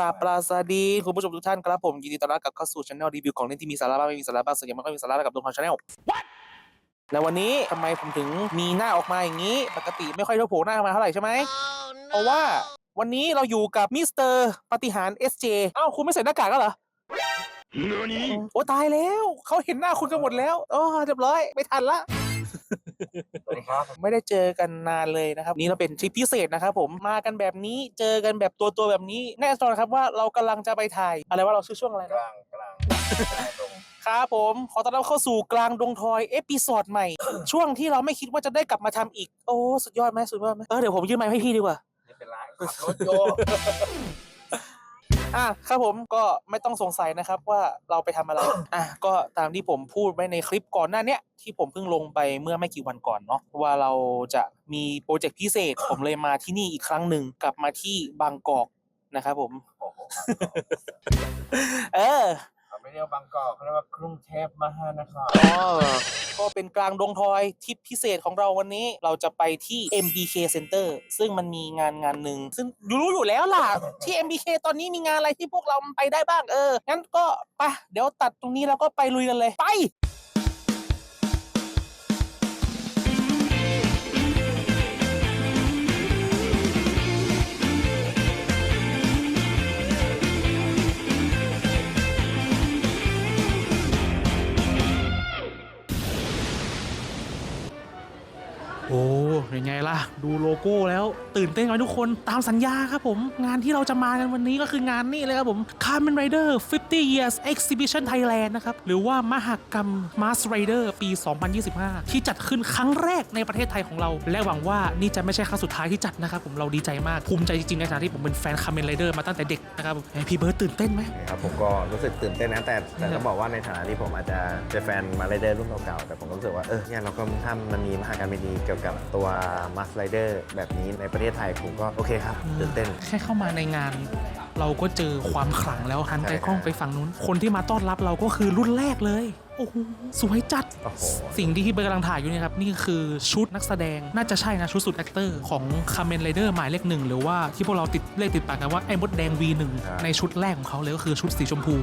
ราบปราสวัสดีคุณผู้ชมทุกท่านครับผมยินดีต้อนรับกลับเข้าสู่ช anel รีวิวของเล่นที่มีสาระบ้างไม่มีสาระบ้างส่วนใหญ่มันก็มีสาระกับดวงทางช anel และวันนี้ทำไมผมถึงมีหน้าออกมาอย่างนี้ ปกติไม่ค่อยได้โผล่หน้ามาเท่าไหร่ใช่ไหมเพราะว่าวันนี้เราอยู่กับมิสเตอร์ปฏิหาร SJ อ้าวคุณไม่ใส่หน้ากากแล้วเหรอโอ้ตายแล้วเขาเห็นหน้าคุณกันหมดแล้วโอ้เรียบร้อยไม่ทันละ สวัสดีครับ ไม่ได้เจอกันนานเลยนะครับ นี่เราเป็นทริปพิเศษนะครับผมมากันแบบนี้เจอกันแบบตัวตัวๆแบบนี้แน่นอนครับว่าเรากำลังจะไปถ่ายอะไรว่าเราชื่อช่วงอะไรกนะลางกลางตรงครับผมขอต้อนรับเข้าสู่กลางดงทอยเอพิโซดใหม่ ช่วงที่เราไม่คิดว่าจะได้กลับมาทำอีก โอ้สุดยอดไหมสุดยอดไหมเออเดี๋ยวผมยื่นไมค์ให้พี่ดีกว่าไม่เป็นไรขับรถโย อะครับผมก็ไม่ต้องสงสัยนะครับว่าเราไปทำอะไร อะก็ตามที่ผมพูดไว้ในคลิปก่อนหน้าเนี้ยที่ผมเพิ่งลงไปเมื่อไม่กี่วันก่อนเนาะว่าเราจะมีโปรเจกต์พิเศษ ผมเลยมาที่นี่อีกครั้งหนึ่งกลับมาที่บางกอกนะครับผมโอ้โหเออ เขาไม่เรียกว่าบางกอกเขาเรียกว่ากรุงเทพมหานคร อ๋อก็เป็นกลางดงทอยทริปพิเศษของเราวันนี้เราจะไปที่ MBK Center ซึ่งมันมีงานงานหนึ่งซึ่งรู้อยู่แล้วล่ะ ที่ MBK ตอนนี้มีงานอะไรที่พวกเราไปได้บ้างเอองั้นก็ไปเดี๋ยวตัดตรงนี้แล้วก็ไปลุยกันเลยไป ดูโลโก้แล้วตื่นเต้นไหมทุกคนตามสัญญาครับผม งานที่เราจะมากันวันนี้ก็คืองานนี่เลยครับผม Kamen Rider 50 Years Exhibition Thailand นะครับ หรือว่ามหกรรม Mask Rider ปี 2025 ที่จัดขึ้นครั้งแรกในประเทศไทยของเรา และหวังว่านี่จะไม่ใช่ครั้งสุดท้ายที่จัดนะครับผมเราดีใจมาก ภูมิใจจริงๆในฐานะที่ผมเป็นแฟน Kamen Rider มาตั้งแต่เด็กนะครับผมเอ้ยพี่เบิร์ดตื่นเต้นไหมครับผมก็รู้สึกตื่นเต้นนะแต่แต่ต้องบอกว่าในฐานะที่ผมอาจจะเป็นแฟนมาเลเดอร์รุ่นเก่าๆแต่ผมก็รู้สึกว่าเออเนี่ยเราก็ถ้ามันมีมหากรรมดีๆเกี่ยวกับตัวมาสไลเดอร์แบบนี้ในประเทศไทยผมก็โอเคครับตื่นเต้น แค่เข้ามาในงาน เราก็เจอความขลังแล้วหันไปใช่กล้องไปฝั่งนู้น คนที่มาต้อนรับเราก็คือรุ่นแรกเลย โอ้โหสวยจัด โอ้โห สิ่งที่พี่เบิร์ดกำลังถ่ายอยู่เนี่ยครับ นี่คือชุดนักแสดงน่าจะใช่นะชุดสุดแอคเตอร์ของคา m เมนไรเดอร์หมายเลขหนึ่งหรือว่าที่พวกเราติดเลขติดปากกันว่า ไอ้มดแดง V1 ในชุดแรกของเขาเลยก็คือชุดสีชมพู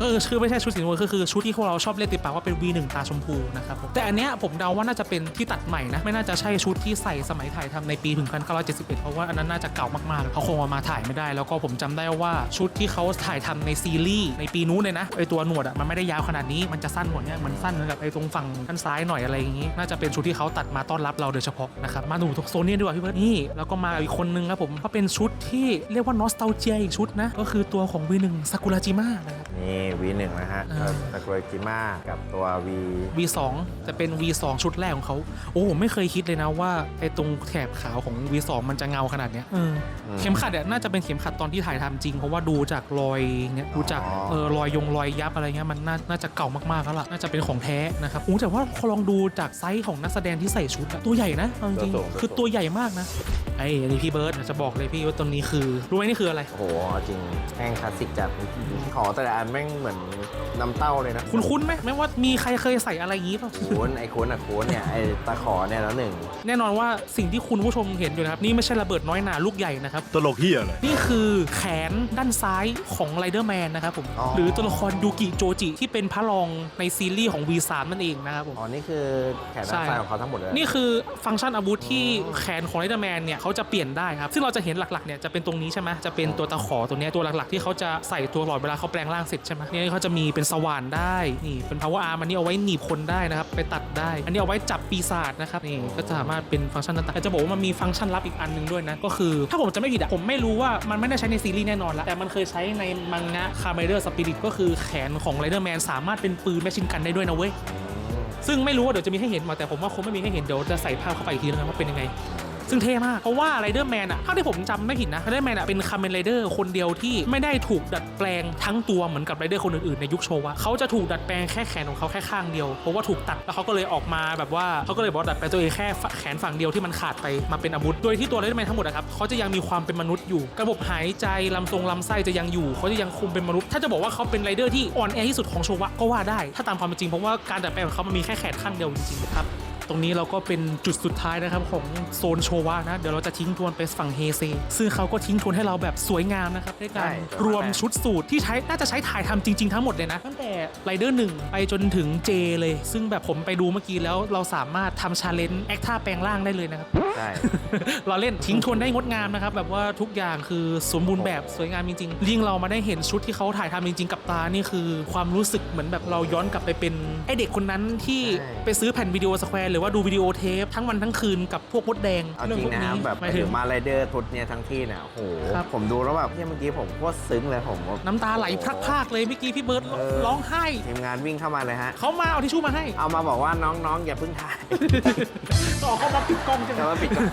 เออคือไม่ใช่ชุดสีชมพูก็คือชุดที่พวกเราชอบเรียกติดปากว่าเป็น V1 ตาชมพูนะครับผมแต่อันเนี้ยผมเดาว่าน่าจะเป็นที่ตัดใหม่นะ ไม่น่าจะใช่ชุดที่ใส่สมัยถ่ายทำในปี1971 เพราะว่าอันนั้นน่าจะเก่ามากๆเขาคงเอามาถ่ายไม่ได้ แล้วก็ผมจำได้ว่าชุดที่เขาถ่ายทำในซีรีส์ในปีนู้นเลยนะไอตัวหนวดอะมันไม่ได้ยาวขนาดนี้มันจะสั้นกว่าเนี้ยมันสั้นเหมือนกับไอตรงฝั่งด้านซ้ายหน่อยอะไรอย่างงี้ น่าจะเป็นชุดที่เขาตัดมาต้อนรับเราโดยเฉพาะนะครับมาดูทุกโซนนี้ดีกว่าพี่เบิร์ดนี่แล้วก็มาอีกคนนึงครับผมก็เป็นชุดที่เรียกว่านอสตาเจียอีกชุดนะก็คือตัวของ V1 ซากุระจิมะนะครับ นี่ V1 นะฮะอ่าตะกรวยจิมากับตัว V V2 จะเป็น V2 ชุดแรกของเขาโอ้ผมไม่เคยคิดเลยนะว่าไอ้ตรงแถบขาวของ V2 มันจะเงาขนาดเนี้ยเอออืม เข็มขัดเนี่ยน่าจะเป็นเข็มขัดตอนที่ถ่ายทำจริง เพราะว่าดูจากรอยเนี่ยดูจากอ๋อเออรอยยงรอยยับอะไรเงี้ยมันน่าน่าจะเก่ามากๆแล้วล่ะน่าจะเป็นของแท้นะครับโอ้แต่ว่าพอลองดูจากไซส์ของนักแสดงที่ใส่ชุดอะตัวใหญ่นะเอาจริงตัวสูง ๆคือตัวใหญ่มากนะ ไอ้นี่พี่เบิร์ดจะบอกเลยพี่ว่าตัวนี้คือ รู้ไหมนี่คืออะไร โอ้โหเอาจริงแห้งคลาสสิกจัดขอแต่ละอันแม่งเหมือนน้ำเต้าเลยนะคุณคุ้นๆไหมไม่ว่ามีใครเคยใส่อะไรอย่างงี้ป่ะ โค้นไอ้โค้นอะโค้นเนี่ยไอ้ตะขอเนี่ยแล้วหนึ่งแน่นอนว่าสิ่งที่คุณผู้ชมเห็นอยู่นะครับ นี่ไม่ใช่ระเบิดน้อยหนาลูกใหญ่นะครับ ตลกเฮียเลยนี่คือแขนด้านซ้ายของไรเดอร์แมนนะครับผมอ๋อหรือตัวละครยูกิโจจิที่เป็นพระรองในซีรีส์ของ V3 นั่นเองนะครับผม อ๋อนี่คือแขนด้านซ้ายของเขาทั้งหมดเลยนี่คือฟังก์ชันอาวุธที่แขนของไรเดอร์แมนเนี่ยเขาจะเปลี่ยนได้ครับ ซึ่งเราจะเห็นหลักๆเนี่ยจะเป็นตรงนี้ใช่ไหมจะเป็นตัวตะขอตัวนี้ตัวหลักๆ ที่เขาจะใส่ตัวหลอดเวลาเขาแปลงร่างเสร็จใช่ไหมเนี่ยเขาจะมีเป็นสว่านได้นี่เป็น power arm อันนี้เอาไว้หนีบคนได้นะครับไปตัดได้ อันนี้เอาไว้จับปีศาจนะครับนี่ก็จะสามารถเป็นฟังก์ชันต่างๆแต่จะบอกว่ามันมีฟังก์ชันลับอีกอันหนึ่งด้วยนะก็คือถ้าผมจะไม่ผิดอะผมไม่รู้ว่ามันไม่ได้ใช้ในซีรีส์แน่นอนล้วแต่มันเคยใช้ในมังงะคาร์เมเดอร์สปิริตก็คือแขนของไรเดอร์แมนสามารถเป็นปืนแมชชินกันได้ด้วยนะเว้ยซึ่งไม่รู้ว่าเดี๋ยวจะมีให้เห็นมาแต่ผมว่าคงไม่มีให้เห็นเดี๋ยวจะใส่ภาพเข้าไปอีกทีนะครับว่าเป็นยังไง ซึ่งเท่มาก เพราะว่าไรเดอร์แมนอะเท่าที่ผมจำไม่ผิดนะไรเดอร์แมนอะเป็นคาเมนไรเดอร์คนเดียวที่ไม่ได้ถูกดัดแปลงทั้งตัวเหมือนกับไรเดอร์คนอื่นๆในยุคโชวะเขาจะถูกดัดแปลงแค่แขนของเขาแค่ข้างเดียวเพราะว่าถูกตัดแล้วเขาก็เลยออกมาแบบว่าเขาก็เลยบอกดัดแปลงตัวเองแค่แขนฝั่งเดียวที่มันขาดไปมาเป็นอาวุธโดยที่ตัวไรเดอร์แมนทั้งหมดอะครับเขาจะยังมีความเป็นมนุษย์อยู่ ระบบหายใจลำทรงลำไส้จะยังอยู่เขาจะยังคงเป็นมนุษย์ ถ้าจะบอกว่าเขาเป็นไรเดอร์ที่อ่อนแอที่สุดของโชวะก็ว่าได้ ถ้าตามความเป็นจริงเพราะว่าการดัดแปลงของเขามันมีแค่แขนข้างเดียวจริงๆครับ ตรงนี้เราก็เป็นจุดสุดท้ายนะครับของโซนโชวะนะ เดี๋ยวเราจะทิ้งทวนไปฝั่งเฮเซซึ่งเขาก็ทิ้งทวนให้เราแบบสวยงามนะครับด้วยการใช่รวมชุดสูตรที่ใช้น่าจะใช้ถ่ายทำจริง ๆ ทั้งหมดเลยนะ ตั้งแต่ไรเดอร์หนึ่งไปจนถึงเจเลย ซึ่งแบบผมไปดูเมื่อกี้แล้วเราสามารถทำชาเลนจ์แอคท่าแปลงร่างได้เลยนะครับใช่เราเล่นทิ้งทวนได้งดงามนะครับแบบว่าทุกอย่างคือสมบูรณ์แบบสวยงามจริงๆยิ่งเรามาได้เห็นชุดที่เขาถ่ายทำจริง ๆ กับตานี่คือ ความรู้สึกเหมือนแบบเราย้อนกลับไปเป็นไอเด็กคนนั้นที่ใช่ไปซื้อแผ่นวิดีโอสแควร์หรือว่าดูวิดีโอเทปทั้งวันทั้งคืนกับพวกมดแดงเอาจริงนะพวกแบบหไปมายถึถึงงมาไรเดอร์ทุดเนี่ยทั้งที่เนี่ยโอ้โหครับผมดูแล้วแบบเนี่ยเมื่อกี้ผมโคตรซึ้งเลยผมน้ำตาไหลพรากๆเลยเมื่อกี้พี่เบิร์ดเออร้องไห้ทีมงานวิ่งเข้ามาเลยฮะเขามาเอาทิชชู่มาให้ เอามาบอกว่าน้องๆอย่าเพิ่งถ่ายต่อเขามาปิดกล้องใช่ไหมแต่ว่าปิดก่อน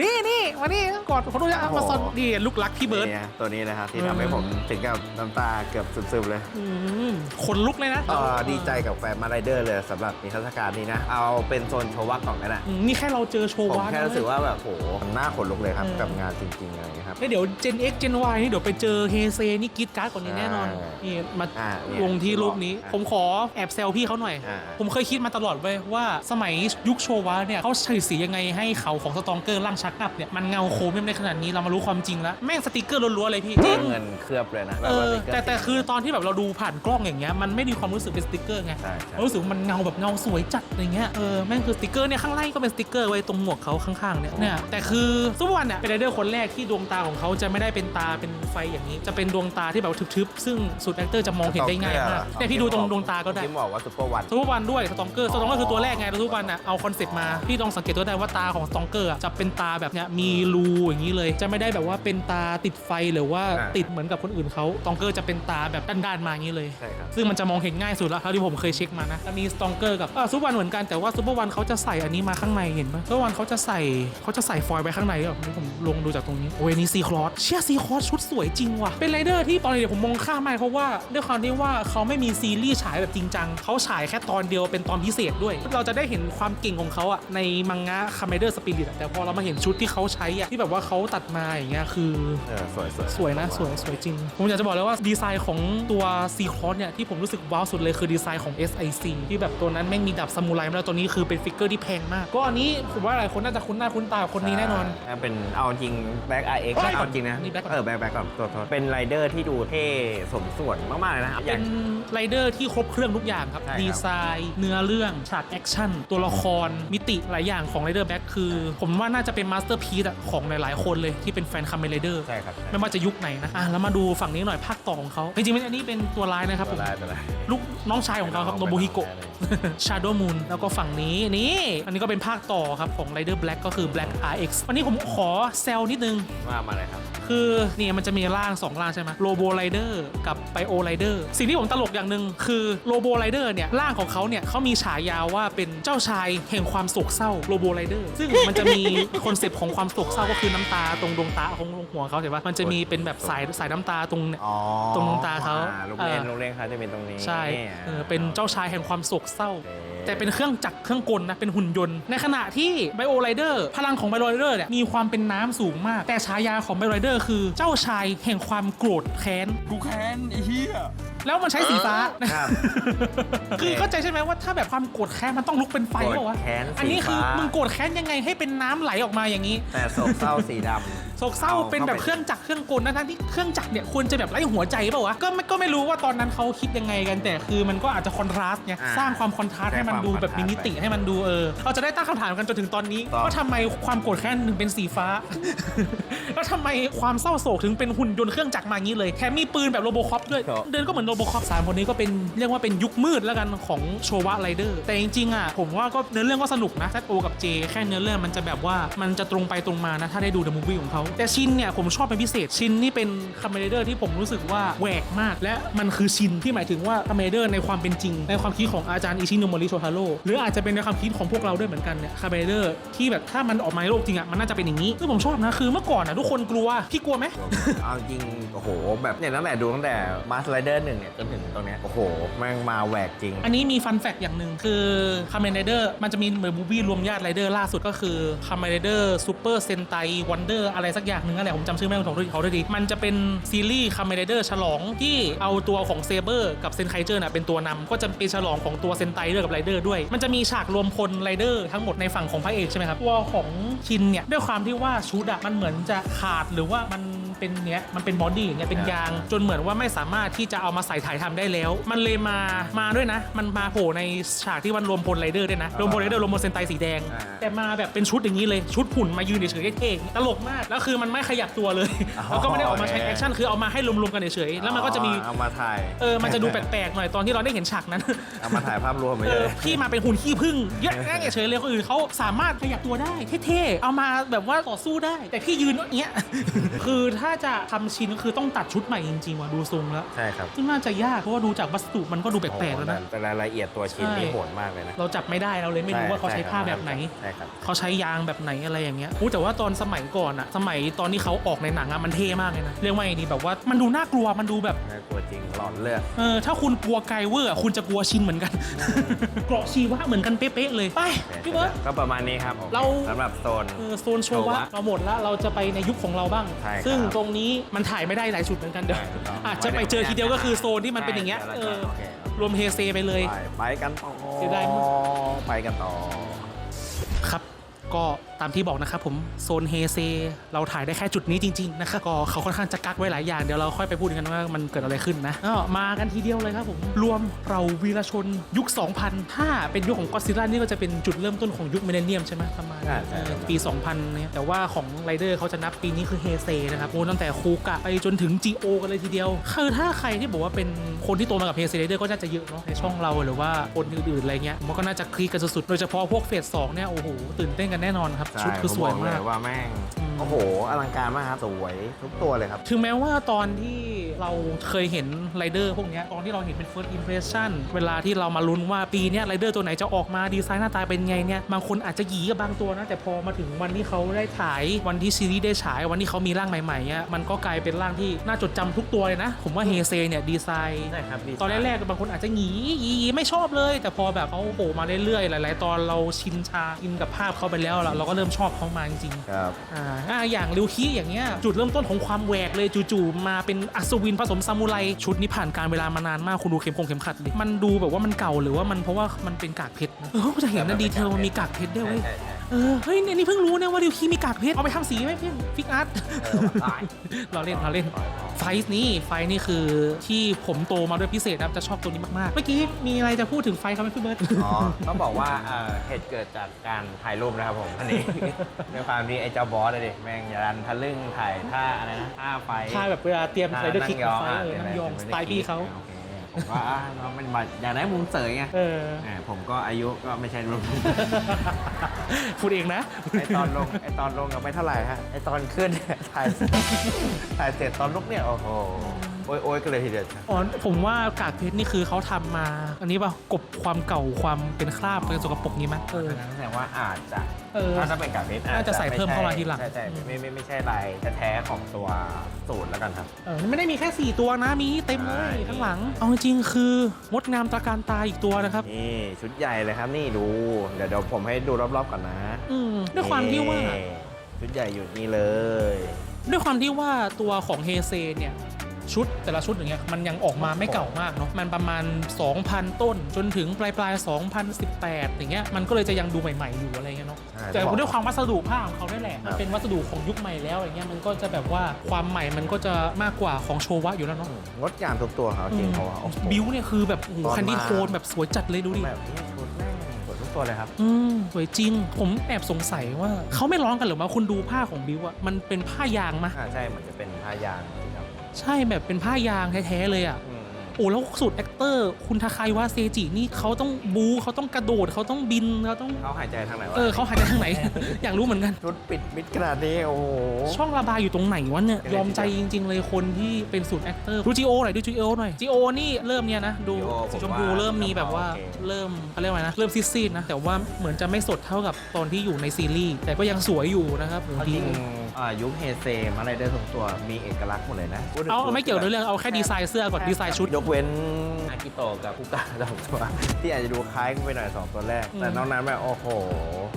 นี่นี่มานี่กอดเขาด้วยเอามาซอนโอ้โหนี่ลูกรักพี่เบิร์ดนี่ยตัวนี้นะครับที่เออทำให้ผมถึงกับน้ำตาเกือบซึมๆเลยอืมขนลุกเลยนะเอ่อดีใจกับแฟนมาไรเดอร์เลยสำหรับนิทรรศการนี้นะ เอาเป็นโซนโชว์วักก่อนก็ได้อืมนี่แค่เราเจอโชว์ผมวาแค่รู้สึกว่าแบบโหมันน่าขนลุกเลยครับเออกับงานจริงๆอะไรอย่างเงี้ยครับแล้วเดี๋ยว Gen X Gen Y นี่เดี๋ยวไปเจอเฮเซนี่กรีดการ์ดกว่านี้แน่นอนใช่นี่มาอ่าเนี่ยลงที่รูปนี้อ่าผมขอแอบแซวพี่เขาหน่อยอ่าผมเคยคิดมาตลอดเว้ยว่าสมัยยุคโชวะเนี่ยเขาใส่สียังไงให้เขาของสตองเกอร์ร่างชักอัพเนี่ยมันเงาโครเมียมในขนาดนี้เรามารู้ความจริงแล้วแม่งสติกเกอร์ล้วนๆเลยพี่จริง เงินเคลือบเลยนะแบบเอว่าอสติ๊กเกร์แต่แต่คือตอนที่แบบเราดูผ่านกล้องอย่างเงี้ยมันไม่มีความรู้สึกเป็นสติกเกอร์ไงใช่ใช่เรารู้สึกว่ามันเงาแบบเงาสวยจัดอะไรเงี้ยเออแม่งคือสติกเกอร์เนี่ยข้างล่างก็เป็นสติกเกอร์ไว้ตรงหมวกเขาข้างๆเนี่ยเนี่ยแต่คือซุปเปอร์วันเนี่ยเป็นไรเดอร์คนแรกที่ดวงตาของเขาจะไม่ได้เป็นตาเป็นไฟอย่างนี้ จะเป็นดวงตาที่แบบทึบๆซึ่งสุดแอคเตอร์จะมองเห็นได้ง่ายมากเนี่ยพี่ดูตรงดวงตาก็ได้ ที่บอกว่าซุปเปอร์วันซุปเปอร์วันด้วยสตองเกอร์สตองเกอร์คือตัวแรกไงแล้วซุปเปอร์วันอะเอาคอนเซ็ปต์มา พี่ต้องสังเกตตัวได้ว่าตาของสตองเกอร์จะเป็นตาแบบเนี้ยมีรูอย่างนี้เลย จะไม่ได้แบบว่าเป็นตาติดไฟหรือว่าอ่า ติดเหมือนกับคนอื่นเขาสตองเกอร์จะเป็นตาแบบด้านๆมาอย่างนี้เลย ใช่ครับ ซึ่งมันจะมองเห็นง่ายสุดแล้วเท่าที่ผมเคยเช็คมานะจะมีสตองเกอร์กับซูเปอร์วันเหมือนกันแต่ว่าซูเปอร์วันเขาจะใส่อันนี้มาข้างในเห็นปะซูเปอร์วันเขาจะใส่เขาจะใส่ฟอยล์ไปข้างในแบบนี้ผมลงดูจากตรงนี้โอ้ยนี่ซีคลอสเชี่ยซีคลอสชุดสวยจริงว่ะ เป็นไรเดอร์ที่ตอนเด็กผมมองข้ามไปเพราะว่าด้วยความที่ว่าเขาไม่มีซีรีส์ฉายแบบจริงจังเขาฉายแค่ตอนเดียวเป็นตอนพิเศษด้วย เราจะได้เห็นความเก่งของเขาอะในมังงะคาเมเดอร์สปิริตแต่พอเรามาเห็นชุดที่เขาใช้อะที่แบบว่าเขาตัดมาอย่างเงี้ยคือเออสวยสวยสวยนะสวยสวยจริง ผมอยากจะบอกเลยว่าดีไซน์ของตัว C c r o s s เนี่ยที่ผมรู้สึกว้าวสุดเลยคือดีไซน์ของ SIC ที่แบบตัวนั้นแม่งมีดับซามูไรมาแล้วตัวนี้คือเป็นฟิกเกอร์ที่แพงมาก ก็อันนี้ผมว่าหลายคนน่าจะคุ้นหน้าคุ้นตากับคนนี้แน่นอนถ้าเป็นเอาจริงแบ็กไอเอ็กเฮ้ยเอาจริงนะนี่ back ก่อน เออแบ็กแบ็กก่อนตัวโทษเป็นไรเดอร์ที่ดูเท่สมส่วนมากๆเลยนะครับอเป็ย่าง นไรเดอร์ที่ครบเครื่องทุกอย่างครับ ใช่ครับ ดีไซน์ เนื้อเรื่อง ฉากแอคชั่น ตัวละคร มิติหลายอย่างของไรเดอร์แบ็คคือ ผมว่าน่าจะเป็นมาสเตอร์พีซของหลายๆ คนเลยที่เป็นแฟนคัมเมนไรเดอร์ใช่ครับไม่ว่าจะยุคไหนนะอะแล้วมาดูฝั่งนี้หน่อยภาคต่อของเขาจริงๆอันนี้เป็นตัวร้ายนะครับผตัวมลายตัวลายลูกน้องชายของเขาครับโนบุฮิโกะ Shadow Moon แล้วก็ฝั่งนี้นี่ อันนี้ก็เป็นภาคต่อครับของ Rider Black ก็คือ Black RX วันนี้ผมขอแซวนิดนึงว่ามาเลยครับ คือเนี่ยมันจะมีร่าง 2 ร่างใช่ไหมโ o โบไรเดอร์กับไบโอไรเดอร์สิ่งที่ผมตลกอย่างหนึ่งคือโ o โบไรเดอร์เนี่ยร่างของเขาเนี่ยเขามีฉายาว่าเป็นเจ้าชายแห่งความโศกเศร้าโ o โบไรเดอร์ซึ่งมันจะมีคอนเซปต์ของความโศกเศร้าก็คือน้ำตาตรงดวงตาของหัวเขาเห็นปะมันจะมีเป็นแบบสายสายน้ำตาตรงเนี่ย อ๋อตรงดวงตาเขาอ่ลูกเล่นเออลูกเล่นเขาจะเป็นตรงนี้ใช่เออเป็นเจ้าชายแห่งความโศกเศร้าโอเคแต่เป็นเครื่องจักรเครื่องกลนะ เป็นหุ่นยนต์ ในขณะที่ไบโอไรเดอร์พลังของไบโอไรเดอร์เนี่ยมีความเป็นน้ำสูงมาก แต่ฉายาของไบโอไรเดอร์คือเจ้าชายแห่งความโกรธแค้น กูแค้นไอ้เหี้ย แล้วมันใช้สีฟ้า ครับ คือเข้าใจใช่ไหมว่าถ้าแบบความโกรธแค้นมันต้องลุกเป็นไฟโกรธเปล่าวะแค้นอันนี้คือสีฟ้ามึมึงโกรธแค้นยังไงให้เป็นน้ำไหลออกมาอย่างนี้ แต่โศกเศร้าสีดำ โศกเศร้าเป็นแบบเครื่องจักรเครื่องกลนะทั้งที่เครื่องจักรเนี่ยควรจะแบบไร้หัวใจเปล่าวะก็ไม่ก็ไม่รู้ว่าตอนนั้นเขาคิดยังไงกัน แต่คือมันก็อาจจะคอนทราสต์ไงอ่าสร้างความคอนทราสต์ให้มันดูแบบมีมิติให้มันดูเออเราจะได้ตั้งคำถามกันจนถึงตอนนี้ต่อว่าทำไมความโกรธแค้นถึงเป็นสีฟ้า แล้วทำไมความเศร้าโศกถึงเป็นหุ่นยนต์เครื่องจักรมาอย่างนี้เลยแถมมีปืนแบบโรบอคอปด้วย เดินก็เหมือนโรบอคอปสามคนนี้ก็เป็นเรียกว่าเป็นยุคมืดแล้วกันของโชวะไรเดอร์แต่จริงๆอะผมว่าก็เนื้อเรื่องก็สนุกนะ ZO กับ J แค่เนื้อเรื่องมันจะแบบว่ามันจะตรงไปตรงมานะถ้าได้ดูเดอะมูฟวี่ของเขาแต่ชินเนี่ยผมชอบเป็นพิเศษชินนี่เป็นคาเมเดอร์ที่ผมรู้สึกว่าแหวกมาก และมันคือชินที่หมายถึงว่าคาเมเดอร์ในความเป็นจริง ในความคิดของอาจารย์อิชิโนโมริโชทาโร่หรืออาจจะเป็นในความคิดของพวกเราด้วยเหมือนกันเนี่ยคาเมเดอร์ที่แบบถ้ามันออกมาในโลกจริงอะมันน่าจะเป็นอย่างนี้ซึ่งผมชอบนะคือเมื่อก่อนอะทุกคนกลัวพี่กลัวไหมเอาจริงโอ้โห แบบเนี่ยตั้งแต่ดูตั้งแต่มาสไลเดอร์หนึ่งเนี่ยจนถึงตรงเนี้ยโอ้โหแม่งมาแหวกจริง อันนี้มีฟันแฟกอย่างหนึ่งคือคา m เมนไรเดอร์มันจะมีเหมือนมูวี่รวมญาติไรเดอร์ล่าสุดก็คือคา m เมนไรเดอร์ซูเปอร์เซนไตวันเดอร์อะไรสักอย่างหนึ่งนั่นแหละผมจำชื่อไม่ได้ของเขาด้วยดี มันจะเป็นซีรีส์คาเมรเดอร์ฉลองที่เอาตัวของเซเบอร์กับเซนไคเจอร์น่ะเป็นตัวนำก็จะเป็นฉลองของตัวเซนไตด้วยกับไรเดอร์ด้วย มันจะมีฉากรวมพลไรเดอร์ทั้งหมดในฝั่งของพระเอกใช่ไหมครับตัวของชินเนี่ยด้วยความที่ว่าชุดอะมันเหมือนจะขาดหรือว่ามันเป็นเนี้ยมันเป็นบอดี้เงี้ยเป็นยาง จนเหมือนว่าไม่สามารถที่จะเอามาใส่ถ่ายทำได้แล้ว มันเลยมามาด้วยนะ มันมาโผล่ในฉากที่วันรวมพลไรเดอร์ด้วยนะรวมพลไรเดอร์รวมพลเซนไตสีแดง แต่มาแบบเป็นชุดอย่างนี้เลยชุดหุ่นมายืนเฉยๆเท่ๆตลกมากแล้วคือมันไม่ขยับตัวเลยอ๋อแล้วก็ไม่ได้ออกมาใช้โอเคแอคชั่นคือเอามาให้รวมๆกันเฉยๆแล้วมันก็จะมีเอามาถ่ายเออมันจะดูแปลกๆหน่อยตอนที่เราได้เห็นฉากนั้นเอามาถ่ายภาพรวมไปเอเลอยพี่มาเป็นหุ่นขี้ผึ้งเยอะแยะเฉยเลยคนอื่นเขาสามารถขยับตัวได้เท่ๆเอามาแบบว่าต่อสู้ได้ แต่พี่ยืนอย่างเงี้ยคือถ้าจะทำชิ้นก็คือต้องตัดชุดใหม่จริงๆว่ะดูทรงแล้วใช่ครับซึ่งน่าจะยากเพราะว่าดูจากวัสดุมันก็ดูแปลกๆแล้วนะแต่รายละเอียดตัวชิ้นใช่นี่โหดมากเลยนะเราจับไม่ได้เราเลยไม่รู้ว่าเขาใช้ผ้าแบบไหนใช่ครับเขาใช้ยางแบบไหนอะไรอย่างเงี้ยอู้แต่ว่าตอนสมัยก่อนอะสมัยตอนที่เขาออกในหนังอะมันเท่มากเลยนะเรียกว่าไงดีแบบว่ามันดูน่ากลัวมันดูแบบน่ากลัวจริงหลอนเลือดเออถ้าคุณกลัวไกลเวอร์อะคุณจะกลัวชินเหมือนกัน เกราะชีวะเหมือนกันเป๊ะๆเลยไปพี่เบิร์ตก็ประมาณนี้ครับเรา สำหรับโซน เออโซนโชวะเราหมดแล้วเราจะไปในยุคของเราบ้าง ใช่ครับซึ่งตรงนี้มันถ่ายไม่ได้หลายจุดเหมือนกันเดี๋ยวใช่ถูกต้องอาจจะไปเจอทีเดียวก็คือโซนที่มันเป็นอย่างเงี้ยใช่เออโอเค รวมเฮเซไปเลย ไปไปกันต่อเสียดายมาก ไปกันต่อ ครับ ก็ ตามที่บอกนะครับผมโซนเฮเซเราถ่ายได้แค่จุดนี้จริงๆนะครับก็เขาค่อนข้างจะกักไว้หลายอย่างเดี๋ยวเราค่อยไปพูดกันว่ามันเกิดอะไรขึ้นนะก็มากันทีเดียวเลยครับผมรวมเราวีรชนยุค 2000 ถ้าเป็นยุคของก็ซิล่านี่ก็จะเป็นจุดเริ่มต้นของยุคมิเลเนียมใช่ไหมประมาณใช่ใช่เออปี 2000เนี่ยแต่ว่าของไรเดอร์เขาจะนับปีนี้คือเฮเซนะครับโอ้ตั้งแต่คูกะไปจนถึง GO กันเลยทีเดียวคือถ้าใครที่บอกว่าเป็นคนที่โตมากับเฮเซไรเดอร์ก็น่าจะเยอะเนาะในช่องเราหรือว่าคนอื่นๆอะไรเงี้ยมันก็น่าจะคลีกกันสุดๆโดยเฉพาะพวกเฟสสองเนี่ยโอ้โหตื่นเต้นกันแน่นอนครับชุดคือสวยผมบกมากเลยว่าแม่งอืม โอ้โห อลังการมากครับสวยทุกตัวเลยครับ ถึงแม้ว่าตอนที่เราเคยเห็นไรเดอร์พวกเนี้ยตอนที่เราเห็นเป็น first impression เวลาที่เรามาลุ้นว่าปีเนี้ยไรเดอร์ตัวไหนจะออกมาดีไซน์หน้าตาเป็นไงเนี่ยบางคนอาจจะหยีกับบางตัวนะ แต่พอมาถึงวันที่เขาได้ฉายวันที่ซีรีส์ได้ฉายวันที่เขามีร่างใหม่ๆอะมันก็กลายเป็นร่างที่น่าจดจำทุกตัวเลยนะ ผมว่าเฮเซเนี่ยดีไซน์ใช่ครับดีไซน์ ตอนแรกๆบางคนอาจจะหยีหยีหยีไม่ชอบเลย แต่พอแบบเขาโผล่มาเรื่อยๆหลาย ๆ ตอนเราชินชาอินกับภาพเขาไปแล้วเราเราก็เริ่มชอบเขามาจริงๆ ครับ อ่าอ่าอย่างริวคิอย่างเงี้ยจุดเริ่มต้นของความแหวกเลยจู่ๆมาเป็นอัศวินผสมซามูไรชุดนี้ผ่านการเวลามานานมากคุณดูเข็มคงเข็มขัดดิมันดูแบบว่ามันเก่าหรือว่ามันเพราะว่ามันเป็นกากเพชรนะเออก็จะเห็นนะดีเทลมันมีกากเพชรด้วยเว้ยใช่ใช่ เออเฮ้ยเนี่ยนี่เพิ่งรู้นะว่าริวคิมีกากเพชรเอาไปทำสีไหมเพื่อนฟิกอาร์ตเออตายเราเล่นเราเล่นไฟส์นี่ไฟส์นี่คือที่ผมโตมาด้วยพิเศษนะครับจะชอบตัวนี้มากๆ เมื่อกี้มีอะไรจะพูดถึงไฟส์ครับพี่เบิร์ดอ๋อต้องบอกว่าเอ่อเหตุเกิดจากการถ่ายรูปนะครับผมอันนี้ด้วยความที่ไอ้เจ้าบอสเลยดิแม่งอย่าดันทะลึ่งถ่ายท่าอะไรนะท่าไฟถ้าแบบเวลาเตรียมท่าไรเดอร์คิกนั่งยองไฟอะเออนั่งยองสไตล์พี่เขาโอเค ผมว่าอะเราเป็นบัตรอยากได้มุมเสยไงเออ อ่าผมก็อายุก็ไม่ใช่รุ่นพูดเองนะ ไอตอนลงไอตอนลงก็ไม่เท่าไหร่ฮะไอตอนขึ้นเนี่ยถ่ายถ่ายเสร็จตอนลุกเนี่ยโอ้โห โอ้ยโอ้ยกันเลยทีเดียวครับอ๋อผมว่ากากเพชรนี่คือเขาทำมา อันนี้ป่ะกบความเก่าความเป็นคราบเป็นสกปรกนี้มั้ยเออแสดงว่าอาจจะเออถ้าจะเป็นกากเพชรน่าจะใส่เพิ่มเข้ามาทีหลังใช่ใช่ไม่ไม่ไม่ใช่ลายแท้ๆของตัวสูตรแล้วกันครับเออไม่ได้มีแค่ 4 ตัวนะมีเต็มเลยใช่ข้างหลัง เอาจริงๆคืองดงามตระการตาอีกตัวนะครับนี่ชุดใหญ่เลยครับนี่ดูเดี๋ยวเดี๋ยวผมให้ดูรอบๆก่อนนะอืมด้วยความที่ว่านี่ชุดใหญ่อยู่นี่เลย ด้วยความที่ว่าตัวของเฮเซเนี่ย ชุดแต่ละชุดอย่างเงี้ยมันยังออกมาไม่เก่ามากเนาะมันประมาณ 2,000 ต้น จนถึงปลายปลายๆ2018 อย่างเงี้ยมันก็เลยจะยังดูใหม่ๆอยู่อะไรเงี้ยเนาะใช่แต่ด้วยความวัสดุผ้าของเขาด้วยแหละมันเป็นวัสดุของยุคใหม่แล้วอย่างเงี้ยมันก็จะแบบว่าความใหม่มันก็จะมากกว่าของโชวะอยู่แล้วเนาะงดงามทุกตัวครับจริงเขาว่าโอ้โหบิวเนี่ยคือแบบโอ้โหตอนมาคันดี้โทนแบบสวยจัดเลยดูดิแบบนี้ชุดแม่งสวยทุกตัวเลยครับอืมสวยจริง ผมแอบสงสัยว่าเขาไม่ร้องกันเหรือว่าคุณดูผ้าของบิวอะมันเป็นผ้ายางมะอ่าใช่เหมือนจะเป็นผ้ายางครับ ใช่แบบเป็นผ้ายางแท้ๆเลยอะอืมอืมโอ้แล้วสูตรแอคเตอร์ คุณทาคายวะเซจินี่เขาต้องบูเขาต้องกระโดดเขาต้องบินเขาต้อง เขาหายใจทางไหนวะเออเขาหายใจทางไหน อยากรู้เหมือนกัน ชุดปิดมิดขนาดนี้โอ้โห ช่องระบายอยู่ตรงไหนวะเนี่ย ยอมใจจริง ๆ เลยคนที่เป็นสูตรแอคเตอร์ดูจีโอหน่อยดูจีโอหน่อยจีโอนี่เริ่มเนี่ยนะ ดู GO สีชมพูผมว่าเริ่มมีแบบว่าโอเค เริ่มเขาเรียกว่าไงนะ เริ่มซีดๆนะ แต่ว่าเหมือนจะไม่สดเท่ากับตอนที่อยู่ในซีรีส์แต่ก็ยังสวยอยู่นะครับเอาจริง อ่ายุคเฮเซมาไรเดอร์ทุกตัวมีเอกลักษณ์หมดเลยนะพูดถึงเอาเอาไม่เกี่ยวในเรื่องเอาแค่ดีไซน์เสื้อก่อนดีไซน์ชุด ยกเว้น อากิโตะกับคุกะสองตัวที่อาจจะดูคล้ายกันไปหน่อยสองตัวแรกอืมแต่นอกนั้นแบบโอ้โห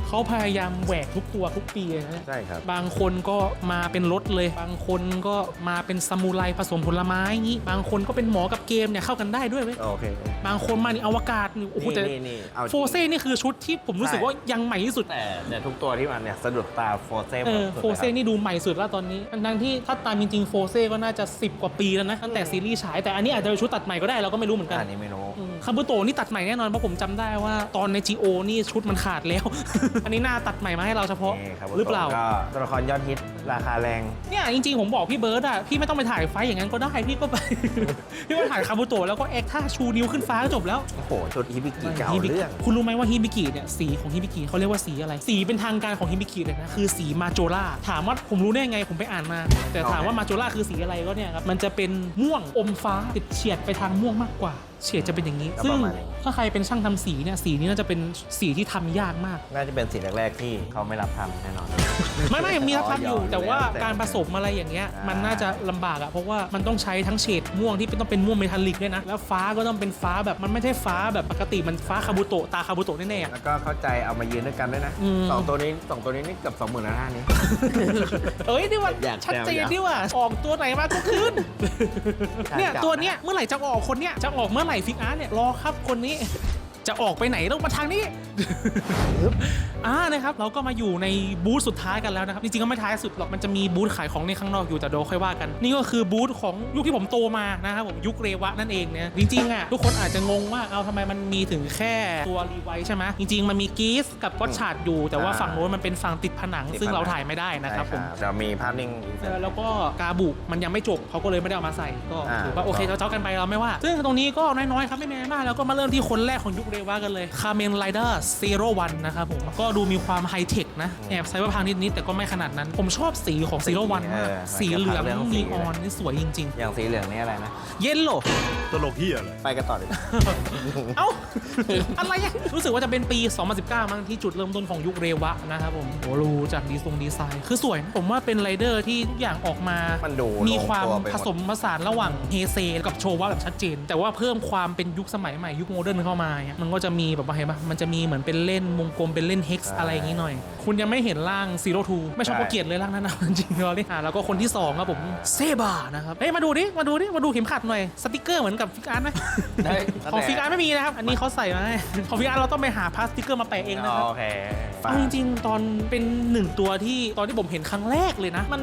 เขาพยายามแหวกทุกตัวทุกปีเลยนะใช่ครับ บางคนก็มาเป็นรถเลย บางคนก็มาเป็นซามูไรผสมผลไม้งี้ บางคนก็เป็นหมอกับเกมเนี่ยเข้ากันได้ด้วยเว้ยโอเค บางคนมาในอวกาศนี่โอ้โหแต่นี่นี่เอาจริง โฟเซ่นี่คือชุดที่ผมรู้สึกใช่ว่ายังใหม่ที่สุด แต่แต่ทุกตัวที่มันเนี่ยสะดุดตาโฟเซ่เออหมดโฟเซ่นี่ดูใหม่สุดแล้วตอนนี้ ทั้งๆที่ถ้าตามจริงๆโฟเซ่ก็น่าจะ 10 กว่าปีแล้วนะ ตั้งแต่ซีรีส์ฉายแต่อันนี้อาจจะเป็นชุดตัดใหม่ก็ได้เราก็ไม่รู้เหมือนกันอันนี้ไม่รู้ คาบุโตะนี่ตัดใหม่แน่นอนเพราะผมจำได้ว่าตอนใน GO นี่ชุดมันขาดแล้ว อันนี้หน้าตัดใหม่มาให้เราเฉพาะนี่ครับหรือเปล่า ก็ตัวละครยอดฮิตราคาแรง เนี่ยจริงๆ ผมบอกพี่เบิร์ดอะพี่ไม่ต้องไปถ่ายไฟท์อย่างนั้นก็ได้ พี่ก็ไป พี่มาถ่ายคาบุโตะแล้วก็แอคท่าชูนิ้วขึ้นฟ้าก็จบแล้ว โอ้โหชุดฮิบิกิเก่าฮิบิกิเรื่อง คุณรู้ไหมว่าฮิบิกิเนี่ยสีของฮิบิกิเขาเรียกว่าสีอะไร สีเป็นทางการของฮิบิกิเลยนะคือสีมาโจล่าถามว่าผมรู้ได้ไงผมไปอ่านมา แต่ถามว่ามาโจล่าคือสีอะไรก็เนี่ยครับมันจะเป็นม่วงอมฟ้าติดเฉียดไปทางม่วงมากกว่า เฉียดจะเป็นอย่างนี้ก็ซึ่ปงระมาณนี้ถ้าใครเป็นช่างทำสีเนี่ยสีนี้น่าจะเป็นสีที่ทำยากมาก น่าจะเป็นสิ่งแรก ๆ ที่เขาไม่รับทำแน่นอน ไม่ไม่มีรับทำอยู่อ๋อแต่ว่าแต่การผสมอะไรอย่างเงี้ย อ่ามั มันน่าจะลำบากอะเพราะว่ามันต้องใช้ทั้งเฉดม่วงที่เป็นต้องเป็นม่วงเมทัลลิกด้วยนะ แล้วฟ้าก็ต้องเป็นฟ้าแบบมันไม่ใช่ฟ้าแบบปกติมันฟ้าคาบุโตะตาคาบุโตะแน่ๆอะ แล้วก็เข้าใจเอามายืนด้วยกันด้วยนะอืม สองตัวนี้สองตัวนี้นี่เกือบสองหมื่นห้านี้ เอ้ยนี่ว่าอยากชัดเจนแซวอยากดิว่าออกตัวไหนมาก็ขึ้นใช่เนี่ยจับ ตัวเนี้ยเมื่อไหร่จะออกคนเนี้ยจะออกเมื่อไหร่ฟิกอาร์ตเนี่ยรออครับคนนี้ จะออกไปไหนต้องมาทางนี้ อ่านะครับเราก็มาอยู่ในบูธสุดท้ายกันแล้วนะครับจริงๆก็ไม่ท้ายสุดหรอกมันจะมีบูธขายของในข้างนอกอยู่แต่เดี๋ยวค่อยว่ากัน นี่ก็คือบูธของยุคที่ผมโตมานะครับผมยุคเรวะนั่นเองเนี่ยจริงๆอะทุกคนอาจจะงงว่าเอาทำไมมันมีถึงแค่ตัวรีไวท์ใช่ไหมจริงๆ มันมีกีสกับก็อตชาร์ดอยู่ แต่ว่าฝั่งโน้นมันเป็นฝั่งติดผนัง ซึ่งเราถ่ายไม่ได้นะครับผมจะมีภาพนิ่งเออแล้วก็กาบุมันยังไม่จบเขาก็เลยไม่ได้เอามาใส่ก็อ่าถือว่าโอเคเจ้าๆกันไปเราไม่ว่า ซึ่งตรงนี้ก็น้อยๆครับไม่แม่มากแล้วก็มาเริ่มที่คนแรกของยุคเรวะกันเลยคาเมนไรเดอร์ซีโร่วันนะครับผม ก็ดูมีความไฮเทคนะ แอบไซเบอร์พังนิดๆแต่ก็ไม่ขนาดนั้น ผมชอบสีของซีโร่วันมาก เออสีเหลืองเรื่องสี นีออนนี่สวยจริง อย่างสีเหลืองนี่อะไรนะ ๆ เยลโล่ตลกเฮียเลย ไปกันต่อเลยเอ้า อะไรอะรู้สึกว่าจะเป็นปี 2019 มั้งที่จุดเริ่มต้นของยุคเรวะนะครับผมโอ้รูจากดีทรงดีไซน์ คือสวยนะผมว่าเป็นไรเดอร์ที่ทุกอย่างออกมามันดูมีความลงตัวไปหมด ผสมผสานระหว่างเฮเซกับโชวะแบบชัดเจน แต่ว่าเพิ่มความเป็นยุคสมัยใหม่ยุคโมเดิร์นเข้ามาเนี่ยมันก็จะมีแบบว่าเห็นปะมันจะมีเหมือนเป็นเล่นวงกลมเป็นเล่นเฮกซ์อะไรอย่างงี้หน่อยคุณยังไม่เห็นร่างซีโร่ทูไม่ชอบใช่โปเกียรเลยร่างนั้นนะจริงๆเราเนี่ยอะแล้วก็คนที่สองครับผมเซบานะครับเอ้ยมาดูดิมาดูดิมาดูเข็มขัดหน่อยสติกเกอร์เหมือนกับฟิกอาร์ตไหม ได้ของฟิกอาร์ตไม่มีนะครับ อันนี้เขาใส่มาให้ ของฟิกอาร์ตเราต้องไปหาพลาสติกเกอร์มาแปะเองนะครับโอเคเอาจริงๆ ตอนเป็นหนึ่งตัวที่ตอนที่ผมเห็นครั้งแรกเลยนะ มัน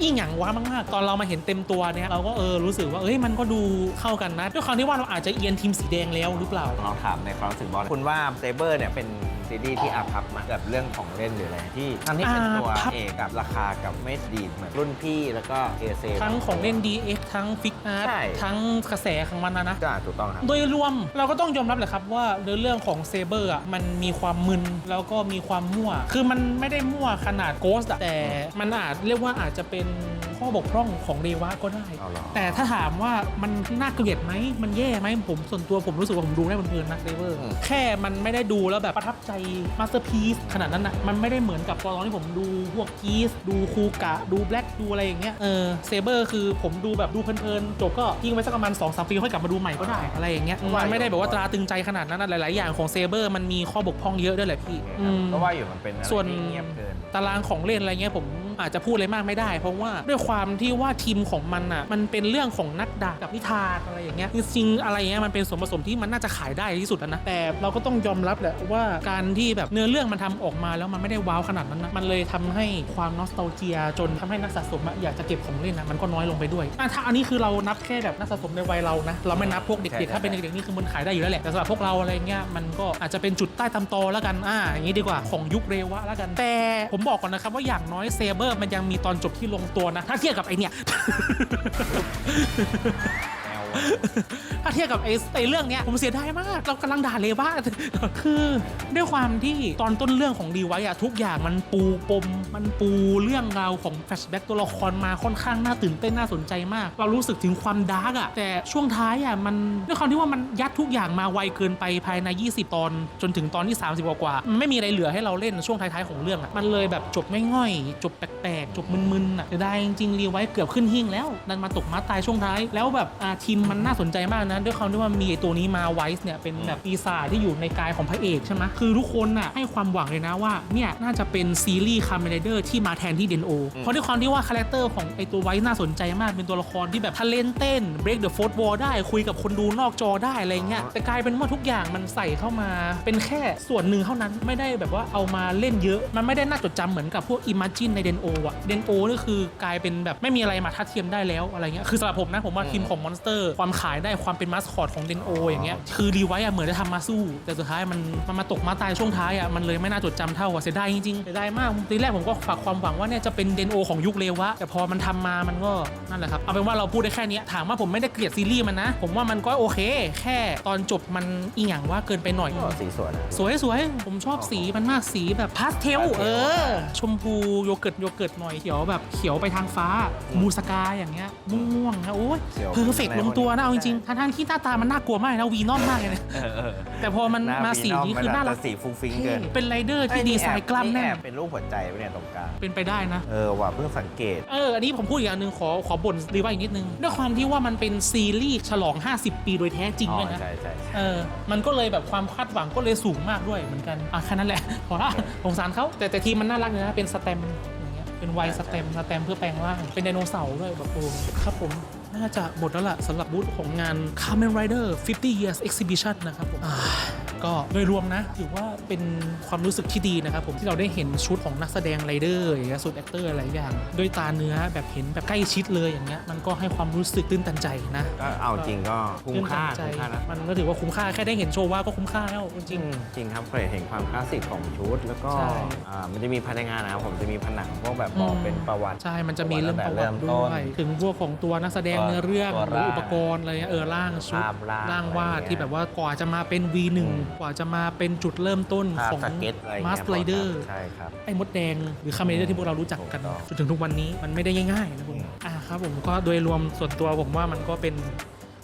อีหยังวะมากๆ ตอนเรามาเห็นเต็มตัวเนี่ยเราก็เออรู้สึกว่าเอ้ยมันก็ดูเข้ากันนะด้วยความที่ว่าเราอาจจะเอียนทีมสีแดงแล้วหรือเปล่า ลองถามในความรู้สึกบอลคุณว่าเซเบอร์เนี่ยเป็น ซีรีส์ที่อาพับมาแบบเรื่องของเล่นหรืออะไรที่ทั้งที่เป็นตัวอาพับ เอกกับราคากับไม่ดีเหมือนรุ่นพี่แล้วก็เอเซ ทั้งของเล่น DX ทั้งฟิกอาร์ตใช่ ทั้งกระแสของมันนะนะ ก็ถูกต้องครับ โดยรวมเราก็ต้องยอมรับแหละครับว่าในเรื่องของเซเบอร์อะมันมีความมึนแล้วก็มีความมั่ว คือมันไม่ได้มั่วขนาดโกสอะแต่มันอาจเรียกว่าอาจจะเป็นข้อบกพร่องของเรวะก็ได้ เอาเหรอ แต่ถ้าถามว่ามันน่าเกลียดไหมมันแย่ไหมผมส่วนตัวผมรู้สึกว่าผมดูได้เพลินๆนะเซเบอร์อืมแค่มันไม่ได้ดูแล้วแบบประทับใจมาสเตอร์พีซขนาดนั้นนะมันไม่ได้เหมือนกับตอนที่ผมดูพวกกีสดูคูกะ ดูแบล็กดูอะไรอย่างเงี้ยเออเซเบอร์คือผมดูแบบดูเพลินๆจบก็ทิ้งไว้สักประมาณ2อสปีค่อยกลับมาดูใหม่ก็ได้อะไรอย่างเงี้ยมันไม่ได้แบบว่าตราตึงใจขนาดนั้นนะหลาย ๆ อย่างของเซเบอร์มันมีข้อบกพร่องเยอะด้วยแหละพี่โอเคอืครับมก็ว่าอยู่มันเป็นอะไรส่วนที่เงียบเกินตารางของเล่นอะไรเงี้ยผม อาจจะพูดอะไรมากไม่ได้ เพราะว่าด้วยความที่ว่าทีมของมันอะมันเป็นเรื่องของนักดาบกับนิทานอะไรอย่างเงี้ยจริงอะไรเงี้ยมันเป็นส่วนผสมที่มันน่าจะขายได้ที่สุดแล้วนะแต่เราก็ต้องยอมรับแหละว่าการที่แบบเนื้อเรื่องมันทำออกมาแล้วมันไม่ได้ว้าวขนาดนั้นนะมันเลยทำให้ความนอสต a เจียจนทำให้นักสะสมอยากจะเก็บของเล่นนะมันก็น้อยลงไปด้วยอ่ถ้าอันนี้คือเรานับแค่แบบนักสะสมในวัยเรานะเราไม่นับพวกเด็กๆถ้าเป็นเด็กๆนี่คือมันขายได้อยู่แล้วแหละแต่สำหรับพวกเราอะไรเงี้ยมันก็อาจจะเป็นจุดใต้ตำตอแล้วกันอ่าอย่างนี้ดีกว่าของยุคเรวะแล้วกันแต่ผมบอกก่อนนะครับว่าอย่างน้อยเซเบอร์มันยังมีตอนจบที่ลงตัวนะ ถ้าเทียบกับไอเนี่ย ถ้าเทียบกับไอ้ไอ้เรื่องเนี้ยผมเสียดายมาก เรากำลังด่าเลว่าคือด้วยความที่ตอนต้นเรื่องของดีไว้อะทุกอย่างมันปูปม มันปูเรื่องราวของแฟลชแบ็กตัวละครมาค่อนข้างน่าตื่นเต้นน่าสนใจมาก เรารู้สึกถึงความดาร์กอะแต่ช่วงท้ายอะมันด้วยความที่ว่ามันยัดทุกอย่างมาไวเกินไปภายใน 20 ตอน จนถึงตอนที่ 30 กว่าๆมันไม่มีอะไรเหลือให้เราเล่นช่วงท้ายๆของเรื่องอะมันเลยแบบจบไม่ง่อย จบแปลกๆ จบมึนๆอะเสียดายจริงๆรีไว้เกือบขึ้นหิ้งแล้วดันมาตกมาตายช่วงท้ายแล้วแบบอาทีมมันน่าสนใจมากนะ ด้วยความที่ว่ามีไอ้ตัวนี้มาไวส์เนี่ยเป็นแบบปีศาจที่อยู่ในกายของพระเอกใช่ไหมคือทุกคนน่ะให้ความหวังเลยนะว่าเนี่ยน่าจะเป็นซีรีส์คาร์เมเดอร์ที่มาแทนที่เดนโอเพราะด้วยความที่ว่าคาแรคเตอร์ของไอ้ตัวไวส์น่าสนใจมากเป็นตัวละครที่แบบทะเลนเต้น break the fourth wall ได้คุยกับคนดูนอกจอได้อะไรเงี้ยแต่กลายเป็นว่าทุกอย่างมันใส่เข้ามาเป็นแค่ส่วนหนึ่งเท่านั้นไม่ได้แบบว่าเอามาเล่นเยอะมันไม่ได้น่าจดจำเหมือนกับพวก Imagine ในเดนโออะเดนโอนี่คือกลายเป็นแบบไม่มีอะไรมาทัดเทียมได้แล้วอะไรเงี้ยคือสำหรับผมนะผมว่าทีมของมอนสเตอร์ความขายได้ความเป็นมาสคอตของเดนโออย่างเงี้ยคือรีไวท์อะเหมือนจะทำมาสู้ แต่สุดท้ายมันมันมาตกมาตายช่วงท้ายอะมันเลยไม่น่าจดจำเท่าอะเสียดายจริงๆเสียดายมากทีแรกผมก็ฝากความหวังว่าเนี่ยจะเป็นเดนโอของยุคเลวะแต่พอมันทำมามันก็นั่นแหละครับเอาเป็นว่าเราพูดได้แค่เนี้ยถามว่าผมไม่ได้เกลียดซีรีส์มันนะ ผมว่ามันก็โอเค แค่ตอนจบมันอีหยังว่าเกินไปหน่อย ก็สีสวยนะ สวยสวยผมชอบสีมันมากสีแบบพาสเทล พาสเทล เออ ชมพูโยเกิร์ตโยเกิร์ตหน่อยเขียวแบบเขียวไปทางฟ้ามูสกายอย่างเงี้ยม่วงๆนะโอ้ยเขียวเพอร์เฟกลงตัวนะเอาจริงๆทั้งๆที่หน้าตามันน่ากลัวมากนะวีนอมมากเลยนะแต่พอมันหน้มาสีนี้คือน่ารักแต่สีฟุ้งฟิ้งเกินเป็นไรเดอร์ที่ดีไซน์กล้ามแน่นอบเป็นรูปหัวใจปะเนี่ยตรงกลางเป็นไปได้นะ เออว่ะเพิ่งสังเกต เออ อันนี้ผมพูดอีกอย่างหนึ่งขอขอบ่นรีว่าอีกนิดนึง ด้วยความที่ว่ามันเป็นซีรีส์ฉลอง 50 ปีโดยแท้จริงอ๋อด้วยนะใช่ใช่ใช่เออ มันก็เลยแบบความคาดหวังก็เลยสูงมากด้วยเหมือนกัน อะแค่นั้นแหละพอละสงสารเขาแต่แต่ทีมมันน่ารักเลยนะเป็นสแตมป์อย่างเงี้ยเป็นไวสแตมป์สแตมป์เพื่อแปลงร่างเป็นไดโนเสาร์ด้วยแบบโอ้ครับผม น่าจะหมดแล้วล่ะสำหรับบูธของงาน Kamen Rider 50 Years Exhibition นะครับผม ก็โดยรวมนะถือว่าเป็นความรู้สึกที่ดีนะครับผมที่เราได้เห็นชุดของนักแสดงไรเดอร์อย่างเงี้ยสุดแอคเตอร์อะไรอย่างด้วยตาเนื้อแบบเห็นแบบใกล้ชิดเลยอย่างเงี้ยมันก็ให้ความรู้สึกตื้นตันใจนะก็เอาจริงก็คุ้มค่าตื้นตันใจคุ้มค่านะมันก็ถือว่าคุ้มค่าแค่ได้เห็นโชว์ว่าก็คุ้มค่าแล้วจจริริงงจริงครับเคยเห็นความคลาสสิกของชุด แล้วก็ใช่อ่ามันจะมีภายในงานนะครับผมจะมีผนังพวกแบบบอกอืมเป็นประวัติใช่มันจะมีเรื่องประวัติเริ่มต้ด้นวยถึงพวกของตัวนักแสดงตัวเนื้อเรื่องตัวหรือร่างอุปกรณ์อะไรเงี้ยเออร่างชุดภาพร่างร่างวาดอะไรเงี้ยที่แบบว่ากว่าจะมาเป็น V1 อืมกว่าจะมาเป็นจุดเริ่มต้นภาพของสเก็ตอะไรมาเงี้สยไลเดอร์ใช่ครับ ไอ้มดแดงหรือคาเมเดอร์ที่พวกเรารู้จักกัน ถูกต้องจนถึงทุกวันนี้มันไม่ได้ง่ายๆนะคุณอืม อ่าครับผมก็โดยรวมส่วนตัวผมว่ามันก็เป็น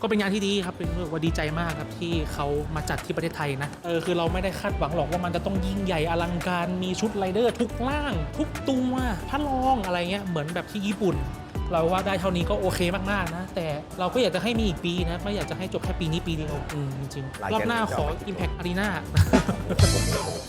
ก็เป็นงานที่ดีครับเป็นรู้สึกว่าดีใจมากครับที่เขามาจัดที่ประเทศไทยนะเออคือเราไม่ได้คาดหวังหรอกว่ามันจะต้องยิ่งใหญ่อลังการมีชุดไรเดอร์ทุกร่าง ทุกตัวพระรองอะไรเงี้ยเหมือนแบบที่ญี่ปุ่น เราว่าได้เท่านี้ก็โอเคมากๆนะ แต่เราก็อยากจะให้มีอีกปีนะไม่อยากจะให้จบแค่ปีนี้ปีเดียวอืมจริงหลังๆรอจากบหน้านี้ขอจะเอาไป Impact Arena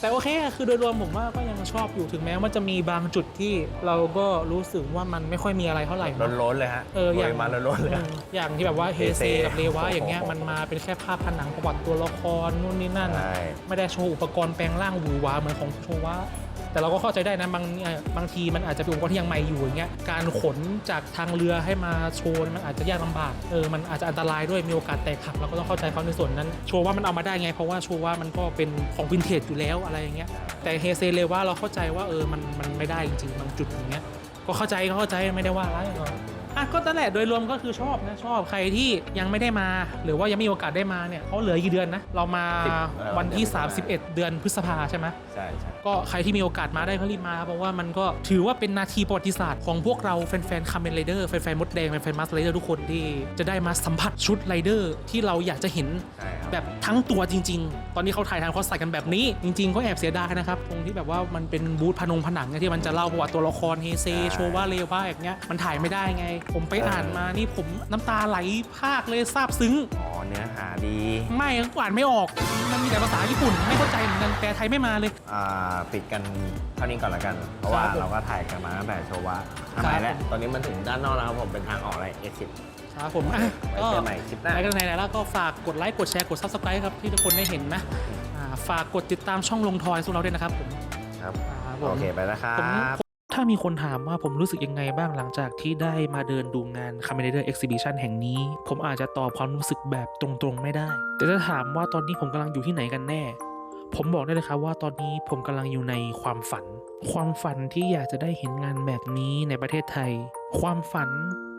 แต่โอเคอะคือโดยรวมผมว่าก็ยังชอบอยู่ถึงแม้ว่าจะมีบางจุดที่เราก็รู้สึกว่ามันไม่ค่อยมีอะไรเท่าไหร่นะล้นๆเลยฮะเอออย่างโรมาล้นๆเลยอืมอย่างที่แบบว่าเฮเซเฮเซกับเรวะอย่างเงี้ยมันมาเป็นแค่ภาพผนังประวัติตัวละครนู่นนี่นั่นใช่ไม่ได้โชว์อุปกรณ์แปลงร่างหวือหวาเหมือนของโชวะ แต่เราก็เข้าใจได้นะบางบางทีมันอาจจะเป็นองค์กรที่ยังใหม่อยู่อย่างเงี้ยการขนจากทางเรือให้มาโชว์มันอาจจะยากลำบากเออมันอาจจะอันตรายด้วยมีโอกาสแตกหักเราก็ต้องเข้าใจเขาในส่วนนั้น โชว์ว่ามันเอามาได้ไง เพราะว่าโชว์ว่ามันก็เป็นของวินเทจอยู่แล้วอะไรอย่างเงี้ยแต่เฮเซเลว่าเราเข้าใจว่าเออมันมันไม่ได้จริงๆบางจุดอย่างเงี้ยก็เข้าใจก็เข้าใจไม่ได้ว่าอะไรหร อกอะก็นั่นแหละโดยรวมก็คือชอบนะชอบใครที่ยังไม่ได้มา หรือว่ายังไม่มีโอกาสได้มาเนี่ยเขาเหลือกี่เดือนนะเรามาสิบเอ่อวันที่ เดือน31 เดือนพฤษภาใช่ไหมใช่ใช่ก็ใครที่มีโอกาสมาได้ก็รีบมาเพราะว่ามันก็ถือว่าเป็นนาทีประวัติศาสตร์ของพวกเราแฟนๆคา m เมนไรเดอร์แฟนๆมดแดงแฟนๆมาสไรเดอร์ทุกคนที่จะได้มาสัมผัสชุดไรเดอร์ที่เราอยากจะเห็น ใช่ครับ แบบทั้งตัวจริง ๆ ตอนนี้เขาถ่ายทำเขาใส่กันแบบนี้ จริง ๆ ก็แอบเสียดายนะครับ ตรงที่แบบว่ามันเป็นบูธพนงผนังเนี่ยที่มันจะเล่าประวัติตัวละครเฮเซ ใช่ โชว่าเลว่าอย่างเงี้ย มันถ่ายไม่ได้ไงผมไปอ่านมานี่ผมน้ำตาไหลภาคเลยซาบซึ้ง อ๋อเนื้อหาดีไม่ก็อ่านไม่ออก มันมีแต่ภาษาญี่ปุ่น ไม่เข้าใจเหมือนกันแปลไทยไม่มาเลย อ่าปิดกันเท่านี้ก่อนละกัน เพราะว่าครับผมเราก็ถ่ายกันมาตั้งแต่โชว์ว่าทำไมแล้วตอนนี้มันถึงด้านนอกแล้วครับผมเป็นทางออกอะไร exit ครับผมอะไว้ก็เจอใหม่คลิปหน้าไปกันไหนๆแล้วก็ฝากกดไลค์กดแชร์กด subscribe ครับที่ทุกคนได้เห็นนะอ่าฝากกดติดตามช่องลงทอยสุเราด้วยนะครับผมครับ ครับผม โอเคไปแล้วครัผม บ ถ้ามีคนถามว่าผมรู้สึกยังไงบ้างหลังจากที่ได้มาเดินดูงาน c a m e n Rider Exhibition แห่งนี้ ผมอาจจะตอบความรู้สึกแบบตรงๆไม่ได้ แต่ถ้าถามว่าตอนนี้ผมกำลังอยู่ที่ไหนกันแน่ ผมบอกได้เลยครับว่าตอนนี้ผมกำลังอยู่ในความฝัน ความฝันที่อยากจะได้เห็นงานแบบนี้ในประเทศไทย ความฝัน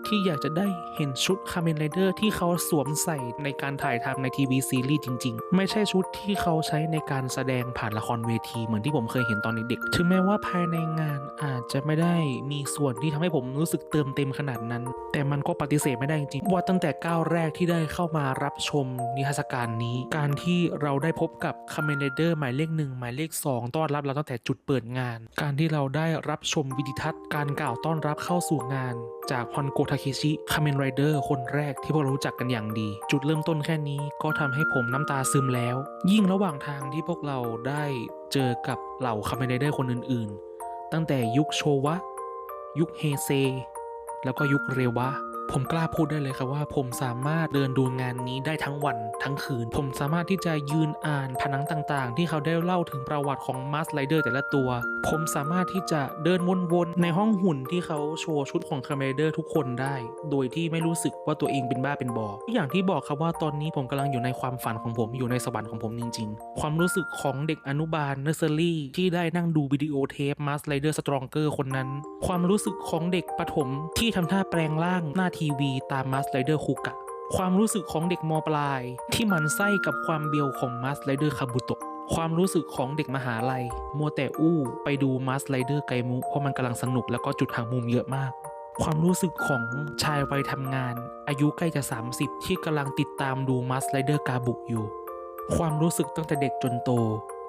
ที่อยากจะได้เห็นชุดคา m มนไรเดอร์ที่เขาสวมใส่ในการถ่ายทำในทีวีซีรีส์จริง ๆ ไม่ใช่ชุดที่เขาใช้ในการแสดงผ่านละครเวทีเหมือนที่ผมเคยเห็นตอนเด็กๆถึงแม้ว่าภายในงานอาจจะไม่ได้มีส่วนที่ทำให้ผมรู้สึกเติมเต็มขนาดนั้น แต่มันก็ปฏิเสธไม่ได้จริงๆว่าตั้งแต่ก้าวแรกที่ได้เข้ามารับชมนิทรรศการนี้ การที่เราได้พบกับคา m มนไรเดอร์หมายเลขหนึ่งหมายเลขสองต้อนรับเราตั้งแต่จุดเปิดงาน การที่เราได้รับชมวิดิทัศน์การกล่าวต้อนรับเข้าสู่งาน จากฮอนโกทาเคชิคาเมนไรเดอร์คนแรกที่พวกเรารู้จักกันอย่างดี จุดเริ่มต้นแค่นี้ก็ทำให้ผมน้ำตาซึมแล้ว ยิ่งระหว่างทางที่พวกเราได้เจอกับเหล่าคาเมนไรเดอร์คนอื่นๆ ตั้งแต่ยุคโชวะ ยุคเฮเซ แล้วก็ยุคเรวะ ผมกล้าพูดได้เลยครับว่า ผมสามารถเดินดูงานนี้ได้ทั้งวันทั้งคืน ผมสามารถที่จะยืนอ่านผนังต่างๆ ที่เขาได้เล่าถึงประวัติของมาสไลเดอร์แต่ละตัว ผมสามารถที่จะเดินวนๆในห้องหุ่นที่เขาโชว์ชุดของคาเมเดอร์ทุกคนได้ โดยที่ไม่รู้สึกว่าตัวเองเป็นบ้าเป็นบออย่างที่บอกครับว่าตอนนี้ผมกำลังอยู่ในความฝันของผมอยู่ในสวรรค์ของผมจริง ๆ ความรู้สึกของเด็กอนุบาลเนอร์เซอรี่ที่ได้นั่งดูวิดีโอเทปมาสไลเดอร์สตรองเกอร์คนนั้น ความรู้สึกของเด็กประถมที่ทำท่าแปลงร่างหน้าทีวีตามมาสไลเดอร์คูกะความรู้สึกของเด็กมปลาย ที่หมันไส้กับความเบียวของมาสไลเดอร์คาบุโตะความรู้สึกของเด็กมหาลัยมัวแต่อู้ไปดูมาสไลเดอร์ไกมุเพราะมันกำลังสนุกแล้วก็จุดหักมุมเยอะมาก ความรู้สึกของชายวัยทำงาน อายุใกล้จะ 30 ที่กำลังติดตามดูมาสไลเดอร์กาบุอยู่ ความรู้สึกตั้งแต่เด็กจนโต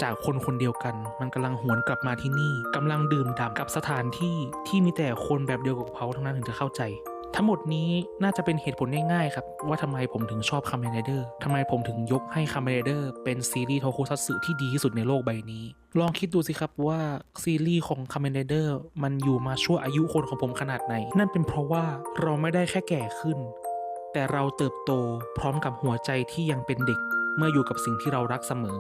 จากคนคนเดียวกัน มันกำลังหวนกลับมาที่นี่กำลังดื่มด่ำกับสถานที่ที่มีแต่คนแบบเดียวกับเขาทั้งนั้นถึงจะเข้าใจ ทั้งหมดนี้น่าจะเป็นเหตุผลง่ายๆครับ ว่าทำไมผมถึงชอบคา m ม n เดอร์ทำไมผมถึงยกให้คา m ม n เดอร์เป็นซีรีส์โทโคซัตสึที่ดีที่สุดในโลกใบนี้ ลองคิดดูสิครับว่าซีรีส์ของคา m ม n เดอร์มันอยู่มาชั่วอายุคนของผมขนาดไหน นั่นเป็นเพราะว่าเราไม่ได้แค่แก่ขึ้น แต่เราเติบโตพร้อมกับหัวใจที่ยังเป็นเด็ก เมื่ออยู่กับสิ่งที่เรารักเสมอ